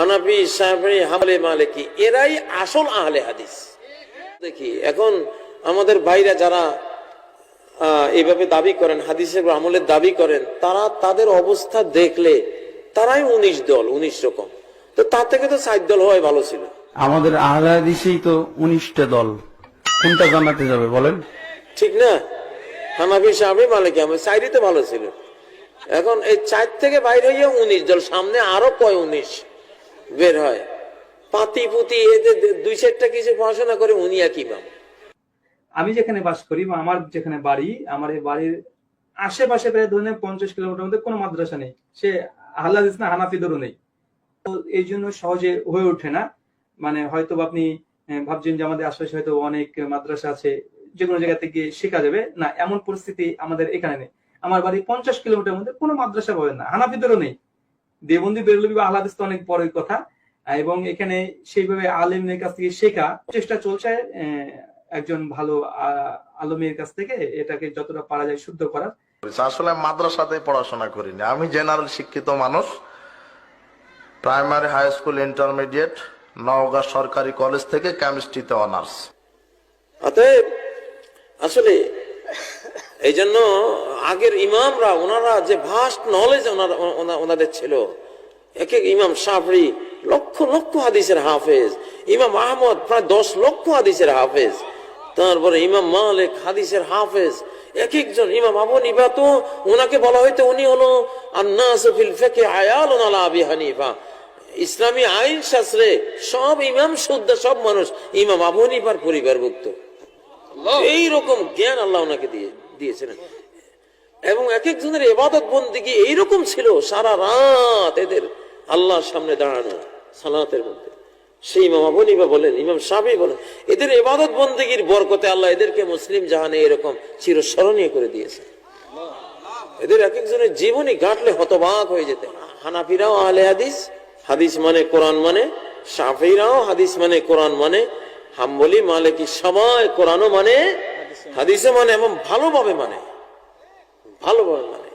হানাফি সাহেবরি হামলে মালিকি এরাই আসল আহলে হাদিস। দেখি এখন আমাদের ভাইরা যারা আহ, এইভাবে দাবি করেন হাদিসের আমলের দাবি করেন তারা তাদের অবস্থা দেখলে তারাই উনিশ দল উনিশ রকম। তো তার থেকে তো ষাট দল হওয়াই ভালো ছিল। আমাদের আহলে হাদিসেই তো উনিশটা দল। কোনটা জানাতে যাবে বলেন? ঠিক না? হানাফি সাহেবই মালিক আমার চাইরিতে ভালো ছিল। এখন এই চার থেকে বাইরে হইয়া উনিশ দল সামনে আরও কয় উনিশ? বের হয়। পাতি পুতি এদের দুই চারটা কিছু পড়াশোনা করে উনি এক ইমাম। আমি যেখানে বাস করি বা আমার যেখানে বাড়ি, আমার এই বাড়ির আশেপাশে প্রায় ধরুন পঞ্চাশ কিলোমিটার মধ্যে কোনো মাদ্রাসা নেই। সে আহ্লাদিস না, হানাফিদেরও নেই। তো এই জন্য সহজে হয়ে ওঠে না। মানে হয়তো আপনি ভাবছেন যে আমাদের আশেপাশে হয়তো অনেক মাদ্রাসা আছে যে কোনো জায়গা থেকে শেখা যাবে। না, এমন পরিস্থিতি আমাদের এখানে নেই। আমার বাড়ি পঞ্চাশ কিলোমিটার মধ্যে কোনো মাদ্রাসা পাবেন না হানাফি হানাফিদেরও নেই। দেবন্দি বেরলবি বা আহ্লাদিস তো অনেক বড়ই কথা। এবং এখানে সেইভাবে আলেমের কাছ থেকে শেখা। চেষ্টা চলছে আহ, একজন ভালো আলমের কাছ থেকে এটাকে যতটা পারা যায় শুদ্ধ করার। আসলে আমি মাদ্রাসাতে পড়াশোনা করিনি। আমি জেনারেল শিক্ষিত মানুষ। Primary high school intermediate Naogaon সরকারি কলেজ থেকে কেমিস্ট্রিতে অনার্স। অতএব আসলে এই জন্য আগের ইমামরা ওনারা যে ভাস্ট নলেজ ওনারা ওনাদের ছিল। এক এক ইমাম সাফরি লক্ষ লক্ষ হাদিসের হাফেজ। ইমাম আহমদ প্রায় দশ লক্ষ হাদিসের হাফেজ। তারপরে ইমাম মালিক হাদিসের হাফেজ। এক একজন ইমাম আবু নিবা তো ওনাকে বলা হয়তো উনি হলো আন্নাস ফিল ফিকহি আয়ালুন আলা আবি হানিফা। ইসলামী আইন শাস্ত্রে সব ইমাম শুদ্ধ সব মানুষ ইমাম আবু হানিফার পরিবারভুক্ত। এই রকম জ্ঞান আল্লাহ ওনাকে দিয়ে দিয়েছিলেন। এবং এক একজনের এবাদত বন্দিগি এইরকম ছিল সারা রাত এদের আল্লাহর সামনে দাঁড়ানো, সালাতের মধ্যে। সেই ইমাম আবু হানিফা বলেন, ইমাম সাবি বলেন, এদের এবাদত বন্দিগির বরকতে আল্লাহ এদেরকে মুসলিম জাহানে এরকম চিরস্মরণীয় করে দিয়েছে। এদের এক একজনের জীবনী গাঁটলে হতবাক হয়ে যেতে হানাফিরাও আহলে হাদিস হাদিস মানে কোরআন মানে সাফিরাও হাদিস মানে কোরআন মানে হাম্বলি, মালিকি সবাই কোরআনও মানে হাদিসে মানে এবং ভালোভাবে মানে। ভালোভাবে মানে